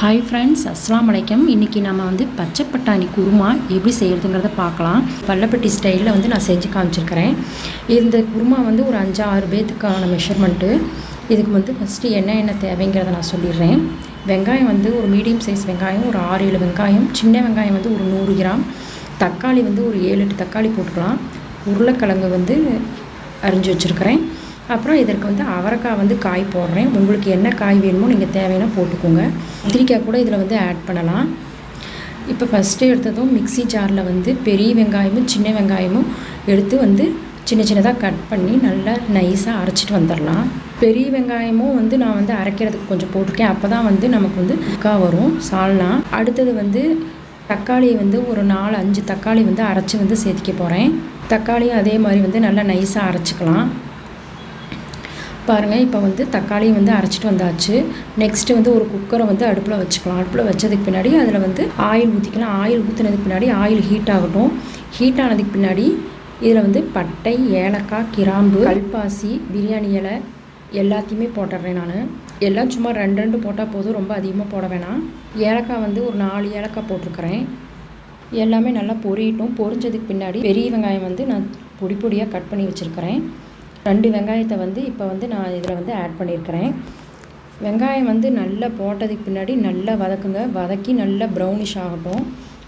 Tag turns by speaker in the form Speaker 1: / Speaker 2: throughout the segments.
Speaker 1: Hi friends அஸ்லாம் வலைக்கம் இன்றைக்கி நம்ம வந்து பச்சை பட்டாணி குருமா எப்படி செய்கிறதுங்கிறத பார்க்கலாம். பள்ளப்பட்டி ஸ்டைலில் வந்து நான் செஞ்சு காமிச்சிருக்கிறேன். இந்த குருமா வந்து ஒரு அஞ்சு ஆறு பேத்துக்கான மெஷர்மெண்ட்டு இதுக்கு வந்து ஃபஸ்ட்டு என்ன என்ன தேவைங்கிறத நான் சொல்லிடுறேன். வெங்காயம் வந்து ஒரு மீடியம் சைஸ் வெங்காயம் ஒரு ஆறு ஏழு வெங்காயம். சின்ன வெங்காயம் வந்து ஒரு நூறு கிராம். தக்காளி வந்து ஒரு ஏழு எட்டு தக்காளி போட்டுக்கலாம். உருளைக்கிழங்கு வந்து அரிஞ்சு வச்சுருக்கிறேன். அப்புறம் இதற்கு வந்து அவரைக்காய் வந்து காய் போடுறேன். உங்களுக்கு என்ன காய் வேணுமோ நீங்கள் தேவைன்னா போட்டுக்கோங்க. கத்திரிக்காய் கூட இதில் வந்து ஆட் பண்ணலாம். இப்போ ஃபஸ்ட்டு எடுத்ததும் மிக்ஸி ஜாரில் வந்து பெரிய வெங்காயமும் சின்ன வெங்காயமும் எடுத்து வந்து சின்ன சின்னதாக கட் பண்ணி நல்லா நைஸாக அரைச்சிட்டு வந்துடலாம். பெரிய வெங்காயமும் வந்து நான் வந்து அரைக்கிறதுக்கு கொஞ்சம் போட்டிருக்கேன். அப்போ தான் வந்து நமக்கு வந்து அக்கா வரும். சால்னா. அடுத்தது வந்து தக்காளி வந்து ஒரு நாலு அஞ்சு தக்காளி வந்து அரைச்சி வந்து சேர்த்திக்க போகிறேன் தக்காளியும் அதே மாதிரி வந்து நல்லா நைஸாக அரைச்சிக்கலாம். பாருங்கள் இப்போ வந்து தக்காளியும் வந்து அரைச்சிட்டு வந்தாச்சு. நெக்ஸ்ட்டு வந்து ஒரு குக்கரை வந்து அடுப்பில் வச்சுக்கலாம். அடுப்பில் வச்சதுக்கு பின்னாடி அதில் வந்து ஆயில் ஊற்றிக்கலாம் ஆயில் ஊற்றினதுக்கு பின்னாடி ஆயில் ஹீட் ஆகட்டும். ஹீட் ஆனதுக்கு பின்னாடி இதில் வந்து பட்டை ஏலக்காய் கிராம்பு கல்பாசி பிரியாணி இலை எல்லாத்தையுமே போட்டுடுறேன் நான். எல்லாம் சும்மா ரெண்டு ரெண்டு போட்டால் போதும். ரொம்ப அதிகமாக போட வேணாம். ஏலக்காய் வந்து ஒரு நாலு ஏலக்காய் போட்டிருக்கிறேன். எல்லாமே நல்லா பொரியட்டும். பொரிஞ்சதுக்கு பின்னாடி பெரிய வெங்காயம் வந்து நான் பொடி பொடியாக கட் பண்ணி வச்சுருக்கிறேன். ரெண்டு வெங்காயத்தை வந்து இப்போ வந்து நான் இதில் வந்து ஆட் பண்ணியிருக்கிறேன் வெங்காயம் வந்து நல்லா போட்டதுக்கு பின்னாடி நல்லா வதக்குங்க. வதக்கி நல்லா ப்ரௌனிஷ் ஆகட்டும்.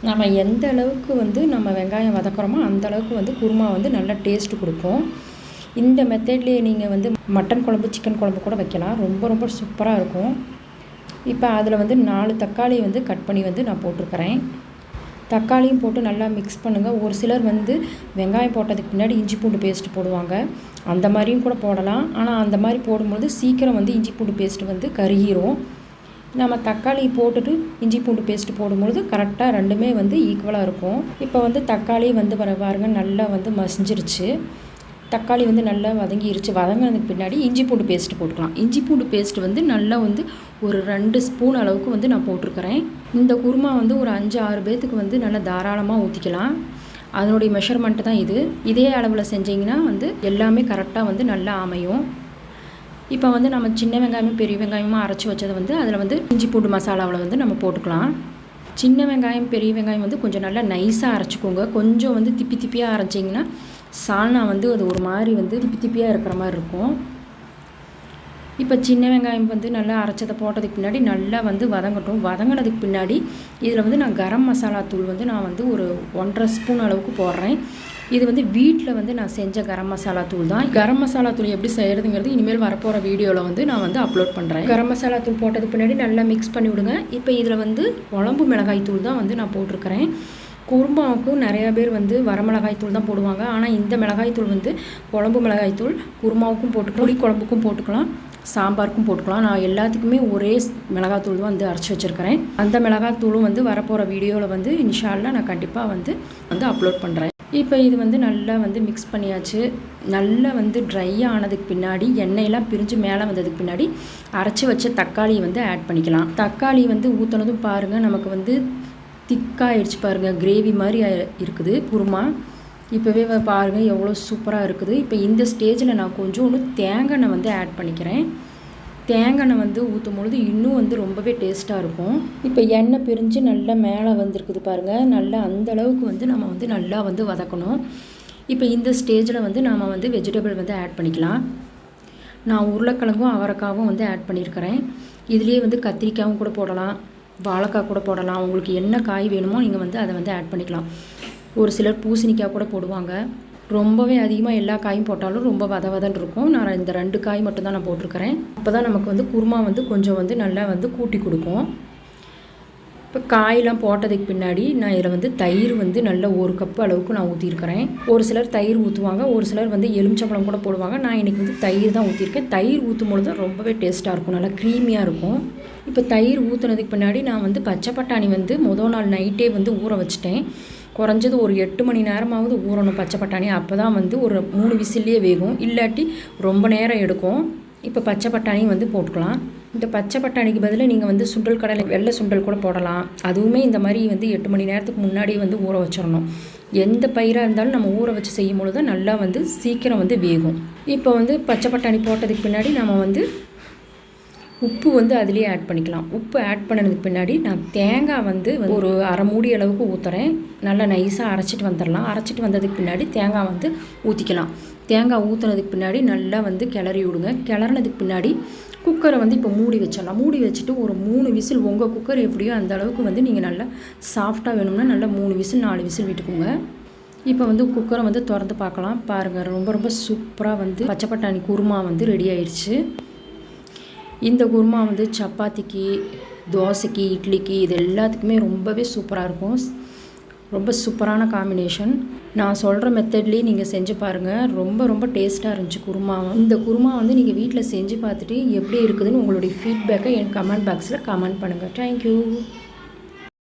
Speaker 1: நம்ம எந்த அளவுக்கு வந்து நம்ம வெங்காயம் வதக்குறோமோ அந்த அளவுக்கு வந்து குருமா வந்து நல்லா டேஸ்ட் கொடுக்கும். இந்த மெத்தட்லேயே நீங்கள் வந்து மட்டன் குழம்பு சிக்கன் குழம்பு கூட வைக்கலாம். ரொம்ப ரொம்ப சூப்பராக இருக்கும். இப்போ அதில் வந்து நாலு தக்காளி வந்து கட் பண்ணி வந்து நான் போட்டிருக்கிறேன். தக்காளியும் போட்டு நல்லா மிக்ஸ் பண்ணுங்கள் ஒரு சிலர் வந்து வெங்காயம் போட்டதுக்கு பின்னாடி இஞ்சி பூண்டு பேஸ்ட் போடுவாங்க. அந்த மாதிரியும் கூட போடலாம். ஆனால் அந்த மாதிரி போடும்போது சீக்கிரம் வந்து இஞ்சி பூண்டு பேஸ்ட்டு வந்து கருகிரும். நம்ம தக்காளி போட்டுட்டு இஞ்சி பூண்டு பேஸ்ட்டு போடும்பொழுது கரெக்டாக ரெண்டுமே வந்து ஈக்குவலாக இருக்கும். இப்போ வந்து தக்காளி வந்து வர பாருங்க நல்லா வந்து மசிஞ்சிருச்சு. தக்காளி வந்து நல்லா வதங்கிருச்சு வதங்கினதுக்கு பின்னாடி இஞ்சி பூண்டு பேஸ்ட் போட்டுக்கலாம். இஞ்சி பூண்டு பேஸ்ட் வந்து நல்லா வந்து ஒரு ரெண்டு ஸ்பூன் அளவுக்கு வந்து நான் போட்டிருக்கிறேன். இந்த குருமா வந்து ஒரு அஞ்சு ஆறு பேர்த்துக்கு வந்து நல்லா தாராளமாக ஊற்றிக்கலாம் அதனுடைய மெஷர்மெண்ட்டு தான் இது. இதே அளவில் செஞ்சிங்கன்னா வந்து எல்லாமே கரெக்டாக வந்து நல்லா அமையும். இப்போ வந்து நம்ம சின்ன வெங்காயமும் பெரிய வெங்காயமும் அரைச்சி வச்சதை வந்து அதில் வந்து இஞ்சி பூண்டு மசாலாவில் வந்து நம்ம போட்டுக்கலாம். சின்ன வெங்காயம் பெரிய வெங்காயம் வந்து கொஞ்சம் நல்லா நைஸாக அரைச்சிக்கோங்க. கொஞ்சம் வந்து திப்பி திப்பியாக அரைச்சிங்கன்னா சால்னா வந்து அது ஒரு மாதிரி வந்து திப்பி திப்பியாக இருக்கிற மாதிரி இருக்கும். இப்போ சின்ன வெங்காயம் வந்து நல்லா அரைச்சதை போட்டதுக்கு பின்னாடி நல்லா வந்து வதங்கட்டும். வதங்கினதுக்கு பின்னாடி இதில் வந்து நான் கரம் மசாலா தூள் வந்து நான் வந்து ஒரு ஒன்றரை ஸ்பூன் அளவுக்கு போடுறேன். இது வந்து வீட்டில் வந்து நான் செஞ்ச கரம் மசாலா தூள் தான். கரம் மசாலா தூள் எப்படி செய்கிறதுங்கிறது இனிமேல் வரப்போகிற வீடியோவில் வந்து நான் வந்து அப்லோட் பண்ணுறேன் கரம் மசாலா தூள் போட்டதுக்கு பின்னாடி நல்லா மிக்ஸ் பண்ணி விடுங்க. இப்போ இதில் வந்து குழம்பு மிளகாய் தூள் தான் வந்து நான் போட்டிருக்கிறேன். குருமாவுக்கும் நிறையா பேர் வந்து வரமிளகாய் தூள் தான் போடுவாங்க. ஆனால் இந்த மிளகாய் தூள் வந்து குழம்பு மிளகாய் தூள் குருமாவுக்கும் போட்டுக்கலாம் புளி குழம்புக்கும் போட்டுக்கலாம் சாம்பாருக்கும் போட்டுக்கலாம். நான் எல்லாத்துக்குமே ஒரே மிளகாத்தூள் வந்து அரைச்சி வச்சுருக்கிறேன். அந்த மிளகாத்தூளும் வந்து வரப்போகிற வீடியோவில் வந்து இன்ஷால்லாம் நான் கண்டிப்பாக வந்து வந்து அப்லோட் பண்ணுறேன் இப்போ இது வந்து நல்லா வந்து மிக்ஸ் பண்ணியாச்சு. நல்லா வந்து ட்ரை ஆனதுக்கு பின்னாடி எண்ணெயெல்லாம் பிரிஞ்சு மேலே வந்ததுக்கு பின்னாடி அரைச்சி வச்ச தக்காளியை வந்து ஆட் பண்ணிக்கலாம். தக்காளி வந்து ஊற்றினதும் பாருங்கள் நமக்கு வந்து திக்காகிடுச்சு பாருங்கள் கிரேவி மாதிரி இருக்குது குருமா. இப்போவே பாருங்கள் எவ்வளோ சூப்பராக இருக்குது. இப்போ இந்த ஸ்டேஜில் நான் கொஞ்சோண்டு தேங்காய் வந்து ஆட் பண்ணிக்கிறேன். தேங்காய் வந்து ஊற்றும் பொழுது இன்னும் வந்து ரொம்பவே டேஸ்ட்டாக இருக்கும். இப்போ எண்ணெய் பிரிஞ்சு நல்லா மேலே வந்திருக்குது பாருங்கள் நல்லா அந்த அளவுக்கு வந்து நம்ம வந்து நல்லா வந்து வதக்கணும். இப்போ இந்த ஸ்டேஜில் வந்து நாம் வந்து வெஜிடபிள் வந்து ஆட் பண்ணிக்கலாம். நான் உருளைக்கிழங்கும் அவரைக்காவும் வந்து ஆட் பண்ணியிருக்கிறேன் இதுலேயே வந்து கத்திரிக்காயும் கூட போடலாம். வாழைக்காய் கூட போடலாம். உங்களுக்கு என்ன காய் வேணுமோ நீங்கள் வந்து அதை வந்து ஆட் பண்ணிக்கலாம். ஒரு சிலர் பூசணிக்காய் கூட போடுவாங்க. ரொம்பவே அதிகமாக எல்லா காயும் போட்டாலும் ரொம்ப வத வதன் இருக்கும். நான் இந்த ரெண்டு காய் மட்டும் தான் நான் போட்டிருக்கிறேன். அப்போ தான் நமக்கு வந்து குருமா வந்து கொஞ்சம் வந்து நல்லா வந்து கூட்டி கொடுக்கும். இப்போ காயெலாம் போட்டதுக்கு பின்னாடி நான் இதில் வந்து தயிர் வந்து நல்ல ஒரு கப்பு அளவுக்கு நான் ஊற்றிருக்கிறேன் ஒரு சிலர் தயிர் ஊற்றுவாங்க ஒரு சிலர் வந்து எலுமிச்சம்பழம் கூட போடுவாங்க. நான் இன்றைக்கி வந்து தயிர் தான் ஊற்றிருக்கேன் தயிர் ஊற்றும் பொழுது ரொம்பவே டேஸ்ட்டாக இருக்கும் நல்லா க்ரீமியாக இருக்கும். இப்போ தயிர் ஊற்றுனதுக்கு பின்னாடி நான் வந்து பச்சை பட்டாணி வந்து மொதல் நாள் நைட்டே வந்து ஊற வச்சுட்டேன். குறைஞ்சது ஒரு எட்டு மணி நேரமாவது ஊறணும் பச்சை பட்டாணி. அப்போ தான் வந்து ஒரு மூணு விசில்லையே வேகும். இல்லாட்டி ரொம்ப நேரம் எடுக்கும். இப்போ பச்சை பட்டாணி வந்து போட்டுக்கலாம். இந்த பச்சை பட்டாணிக்கு பதிலாக நீங்கள் வந்து சுண்டல் கடலை வெள்ளை சுண்டல் கூட போடலாம். அதுவுமே இந்த மாதிரி வந்து எட்டு மணி நேரத்துக்கு முன்னாடியே வந்து ஊற வச்சிடணும். எந்த பயிராக இருந்தாலும் நம்ம ஊற வச்சு செய்யும் பொழுது நல்லா வந்து சீக்கிரம் வந்து வேகும். இப்போ வந்து பச்சை பட்டாணி போட்டதுக்கு பின்னாடி நம்ம வந்து உப்பு வந்து அதுலேயே ஆட் பண்ணிக்கலாம். உப்பு ஆட் பண்ணதுக்கு பின்னாடி நான் தேங்காய் வந்து ஒரு அரை மூடி அளவுக்கு ஊற்றுறேன் நல்லா நைஸாக அரைச்சிட்டு வந்துடலாம். அரைச்சிட்டு வந்ததுக்கு பின்னாடி தேங்காய் வந்து ஊற்றிக்கலாம் தேங்காய் ஊற்றுனதுக்கு பின்னாடி நல்லா வந்து கிளறி விடுங்க. கிளறினதுக்கு பின்னாடி குக்கரை வந்து இப்போ மூடி வச்சிடலாம். மூடி வச்சுட்டு ஒரு மூணு விசில் உங்கள் குக்கர் எப்படியோ அந்த அளவுக்கு வந்து நீங்கள் நல்லா சாஃப்டாக வேணும்னா நல்லா மூணு விசில் நாலு விசில் விட்டுக்கோங்க. இப்போ வந்து குக்கரை வந்து திறந்து பார்க்கலாம். பாருங்கள் ரொம்ப ரொம்ப சூப்பராக வந்து பச்சை பட்டாணி குருமா வந்து ரெடி ஆயிடுச்சு இந்த குருமா வந்து சப்பாத்திக்கு தோசைக்கு இட்லிக்கு இது எல்லாத்துக்குமே ரொம்பவே சூப்பராக இருக்கும். ரொம்ப சூப்பரான காம்பினேஷன் நான் சொல்கிற மெத்தட்லேயே நீங்கள் செஞ்சு பாருங்கள் ரொம்ப ரொம்ப டேஸ்ட்டாக இருந்துச்சு குருமா. இந்த குருமா வந்து நீங்கள் வீட்டில் செஞ்சு பார்த்துட்டு எப்படி இருக்குதுன்னு உங்களுடைய ஃபீட்பேக்கை என் கமெண்ட் பாக்ஸில் கமெண்ட் பண்ணுங்கள் தேங்க்யூ